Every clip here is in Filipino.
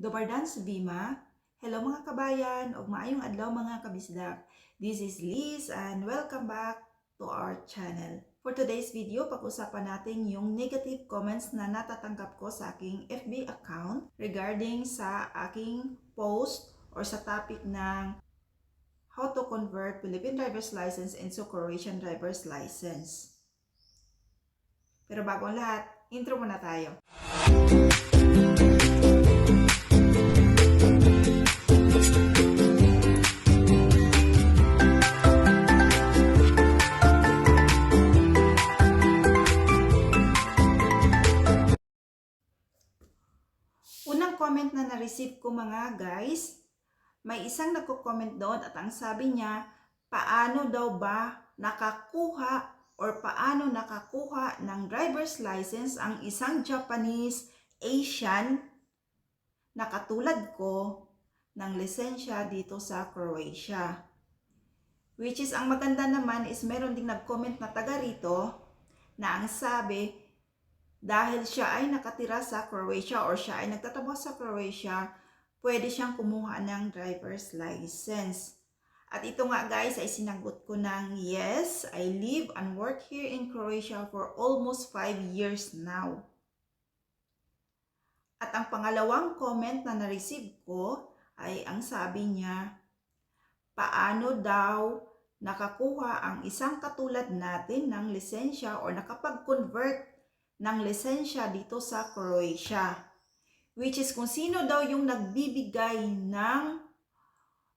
Dubardan sa Bima. Hello mga kabayan ug maayong adlaw mga kabisdak. This is Liz and welcome back to our channel. For today's video, pag-usapan natin yung negative comments na natatanggap ko sa aking FB account regarding sa aking post or sa topic ng how to convert Philippine driver's license into Croatian driver's license. Pero bago ang lahat, intro muna tayo. Unang comment na na-receive ko mga guys, may isang nagko-comment doon at ang sabi niya, paano daw ba nakakuha or paano nakakuha ng driver's license ang isang Japanese Asian na katulad ko ng lisensya dito sa Croatia. Which is, ang maganda naman is meron ding nag-comment na taga rito na ang sabi, dahil siya ay nakatira sa Croatia or siya ay nagtatrabaho sa Croatia, pwede siyang kumuha ng driver's license. At ito nga guys ay sinagot ko ng yes, I live and work here in Croatia for almost 5 years now. At ang pangalawang comment na na-receive ko ay ang sabi niya, paano daw nakakuha ang isang katulad natin ng lisensya or nakapag-convert ng lisensya dito sa Croatia. Which is kung sino daw yung nagbibigay ng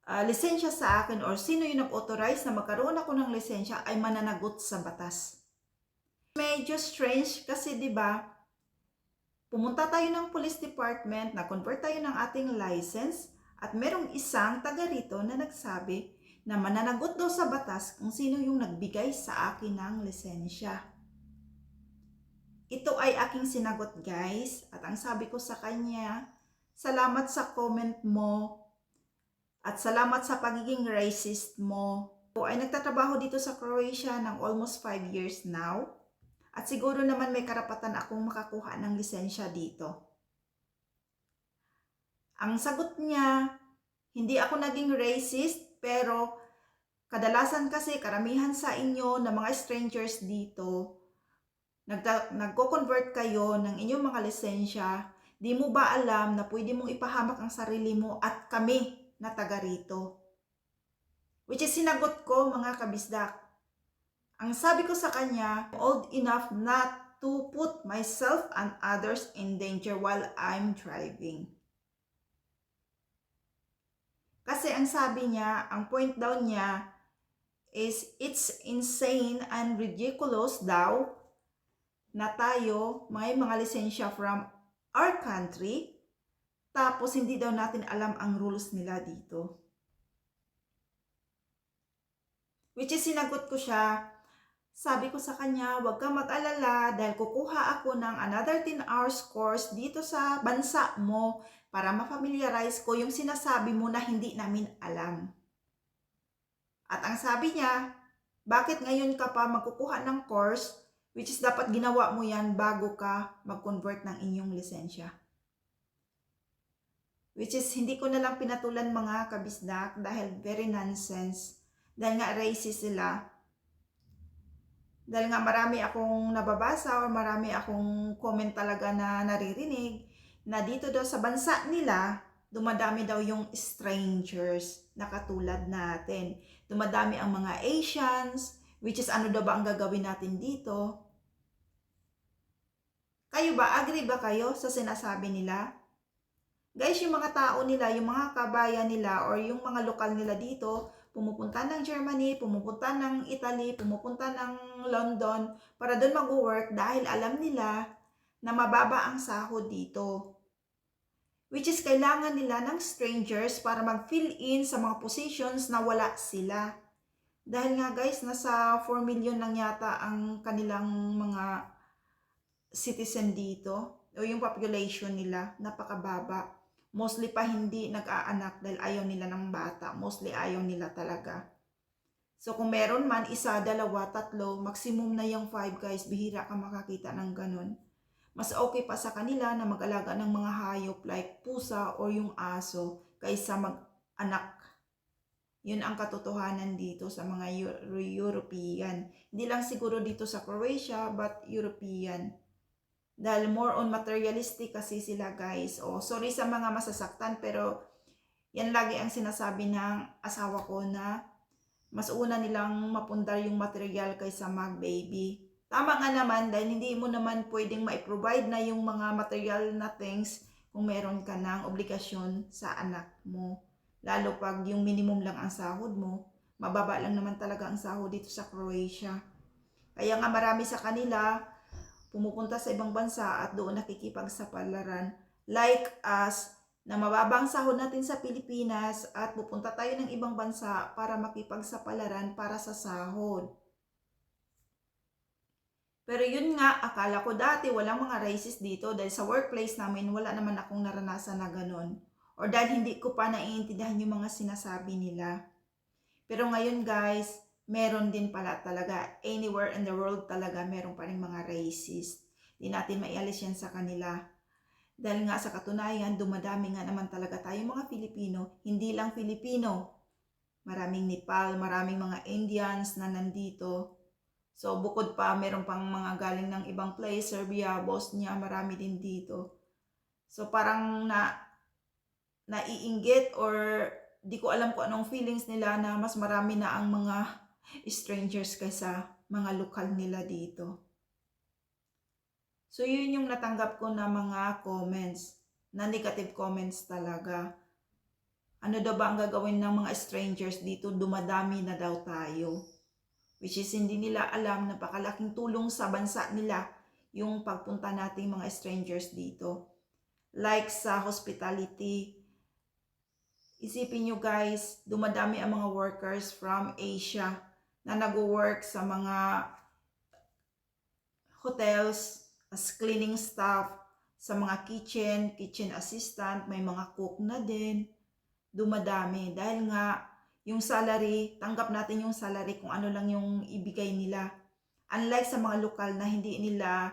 uh, lisensya sa akin or sino yung nag-authorize na magkaroon ako ng lisensya ay mananagot sa batas. Medyo strange kasi 'di ba? Pumunta tayo ng police department, na-convert tayo ng ating license at merong isang taga rito na nagsabi na mananagot daw sa batas kung sino yung nagbigay sa akin ng lisensya. Ito ay aking sinagot guys at ang sabi ko sa kanya, salamat sa comment mo at salamat sa pagiging racist mo. Ako ay nagtatrabaho dito sa Croatia ng almost 5 years now at siguro naman may karapatan akong makakuha ng lisensya dito. Ang sagot niya, hindi ako naging racist pero kadalasan kasi karamihan sa inyo na mga strangers dito nagda- nagko-convert kayo ng inyong mga lisensya, di mo ba alam na pwede mong ipahamak ang sarili mo at kami na taga rito? Which is sinagot ko mga kabisdak. Ang sabi ko sa kanya, old enough not to put myself and others in danger while I'm driving. Kasi ang sabi niya, ang point daw niya is it's insane and ridiculous daw na tayo may mga lisensya from our country, tapos hindi daw natin alam ang rules nila dito. Which is sinagot ko siya, sabi ko sa kanya, huwag kang mag-alala dahil kukuha ako ng another 10 hours course dito sa bansa mo para ma-familiarize ko yung sinasabi mo na hindi namin alam. At ang sabi niya, bakit ngayon ka pa magkukuha ng course Which is dapat ginawa mo yan bago ka mag-convert ng inyong lisensya. Which is hindi ko na lang pinatulan mga kabisdak dahil very nonsense. Dahil nga racist sila. Dahil nga marami akong nababasa or marami akong comment talaga na naririnig na dito daw sa bansa nila, dumadami daw yung strangers na katulad natin. Dumadami ang mga Asians, which is ano daw ba ang gagawin natin dito? Kayo ba, agree ba kayo sa sinasabi nila? Guys, yung mga tao nila, yung mga kabayan nila, or yung mga lokal nila dito, pumupunta ng Germany, pumupunta ng Italy, pumupunta ng London, para doon mag-work dahil alam nila na mababa ang sahod dito. Which is kailangan nila ng strangers para mag-fill in sa mga positions na wala sila. Dahil nga guys, nasa 4 million lang yata ang kanilang mga citizen dito o yung population nila, napakababa. Mostly pa hindi nag-aanak dahil ayaw nila ng bata. Mostly ayaw nila talaga. So kung meron man, isa, dalawa, tatlo, maximum na yung 5 guys, bihira ka makakita ng ganun. mas okay pa sa kanila na mag-alaga ng mga hayop like pusa or yung aso kaysa mag-anak. Yun ang katotohanan dito sa mga Eu- European. Hindi lang siguro dito sa Croatia but European. Dahil more on materialistic kasi sila guys. O sorry sa mga masasaktan pero yan lagi ang sinasabi ng asawa ko na mas una nilang mapundar yung material kaysa mag-baby. Tama nga naman dahil hindi mo naman pwedeng ma-provide na yung mga material na things kung meron ka ng obligasyon sa anak mo. Lalo pag yung minimum lang ang sahod mo, mababa lang naman talaga ang sahod dito sa Croatia. Kaya nga marami sa kanila pumupunta sa ibang bansa at doon nakikipagsapalaran like us na mababang sahod natin sa Pilipinas at pupunta tayo ng ibang bansa para makipagsapalaran para sa sahod. Pero yun nga, akala ko dati walang mga racist dito dahil sa workplace namin wala naman akong naranasan na ganun. Or dahil hindi ko pa naiintindihan yung mga sinasabi nila. Pero ngayon guys, meron din pala talaga. Anywhere in the world talaga meron pa rin mga racist. Di natin maialis yan sa kanila. Dahil nga sa katunayan, dumadami nga naman talaga tayo mga Filipino. Hindi lang Filipino. Maraming Nepal, maraming mga Indians na nandito. So bukod pa, meron pang mga galing ng ibang place, Serbia, Bosnia, marami din dito. So parang na naiinggit or di ko alam kung anong feelings nila na mas marami na ang mga strangers kaysa mga lokal nila dito. So yun yung natanggap ko na mga comments, na negative comments talaga. Ano daw ba ang gagawin ng mga strangers dito? Dumadami na daw tayo. Which is hindi nila alam na pakalaking tulong sa bansa nila yung pagpunta nating mga strangers dito. Like sa hospitality, isipin nyo guys, dumadami ang mga workers from Asia na nag-work sa mga hotels as cleaning staff, sa mga kitchen, kitchen assistant, may mga cook na din. Dumadami dahil nga yung salary, tanggap natin yung salary kung ano lang yung ibigay nila. Unlike sa mga lokal na hindi nila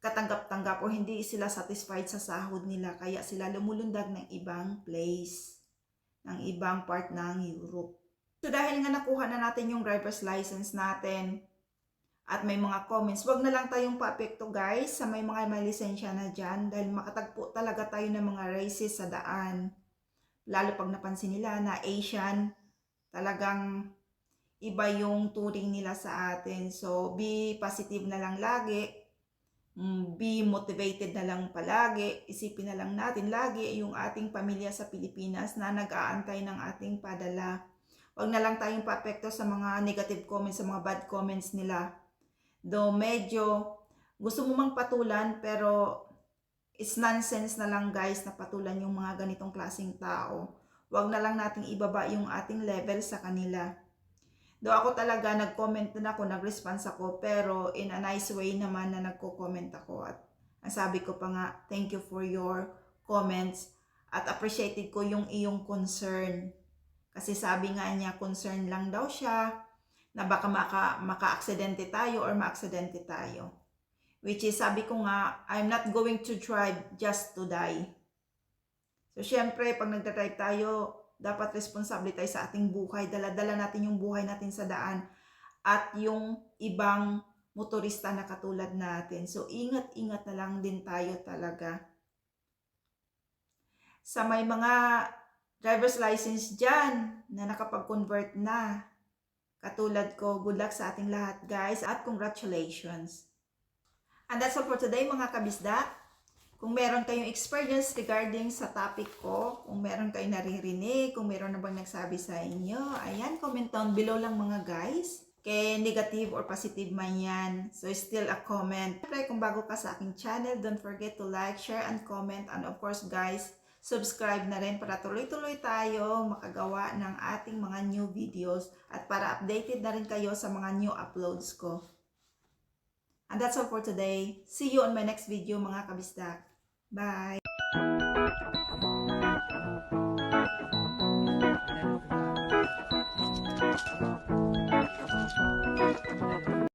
katanggap-tanggap o hindi sila satisfied sa sahod nila kaya sila lumulundag ng ibang place, ng ibang part ng Europe. So dahil nga nakuha na natin yung driver's license natin at may mga comments, wag na lang tayong paapekto guys sa may mga may lisensya na dyan dahil makatagpo talaga tayo ng mga races sa daan. Lalo pag napansin nila na Asian, talagang iba yung turing nila sa atin. So be positive na lang lagi. Mm, Be motivated na lang palagi. Isipin na lang natin lagi yung ating pamilya sa Pilipinas na nag-aantay ng ating padala. Huwag na lang tayong paapekto sa mga negative comments, sa mga bad comments nila. Though medyo gusto mo mang patulan pero it's nonsense na lang guys na patulan yung mga ganitong klaseng tao. Huwag na lang nating ibaba yung ating level sa kanila. Though ako talaga nag-comment din ako, nag-response ako, pero in a nice way naman na nagko-comment ako. At ang sabi ko pa nga, thank you for your comments at appreciated ko yung iyong concern. Kasi sabi nga niya, concern lang daw siya na baka maka, maka-aksidente tayo or ma-aksidente tayo. Which is, sabi ko nga, I'm not going to drive just to die. So, syempre, pag nagdadrive tayo, dapat responsable tayo sa ating buhay. Dala-dala natin yung buhay natin sa daan at yung ibang motorista na katulad natin. So, ingat-ingat na lang din tayo talaga. Sa may mga driver's license dyan na nakapag-convert na, katulad ko, good luck sa ating lahat guys at congratulations. And that's all for today mga kabisda. Kung meron kayong experience regarding sa topic ko, kung meron kayong naririnig, kung meron na bang nagsabi sa inyo, ayan, comment down below lang mga guys. Kay negative or positive man yan. So, still a comment. Siyempre, kung bago ka sa aking channel, don't forget to like, share, and comment. And of course, guys, subscribe na rin para tuloy-tuloy tayo makagawa ng ating mga new videos at para updated na rin kayo sa mga new uploads ko. And that's all for today. See you on my next video mga kabisdak. Bye!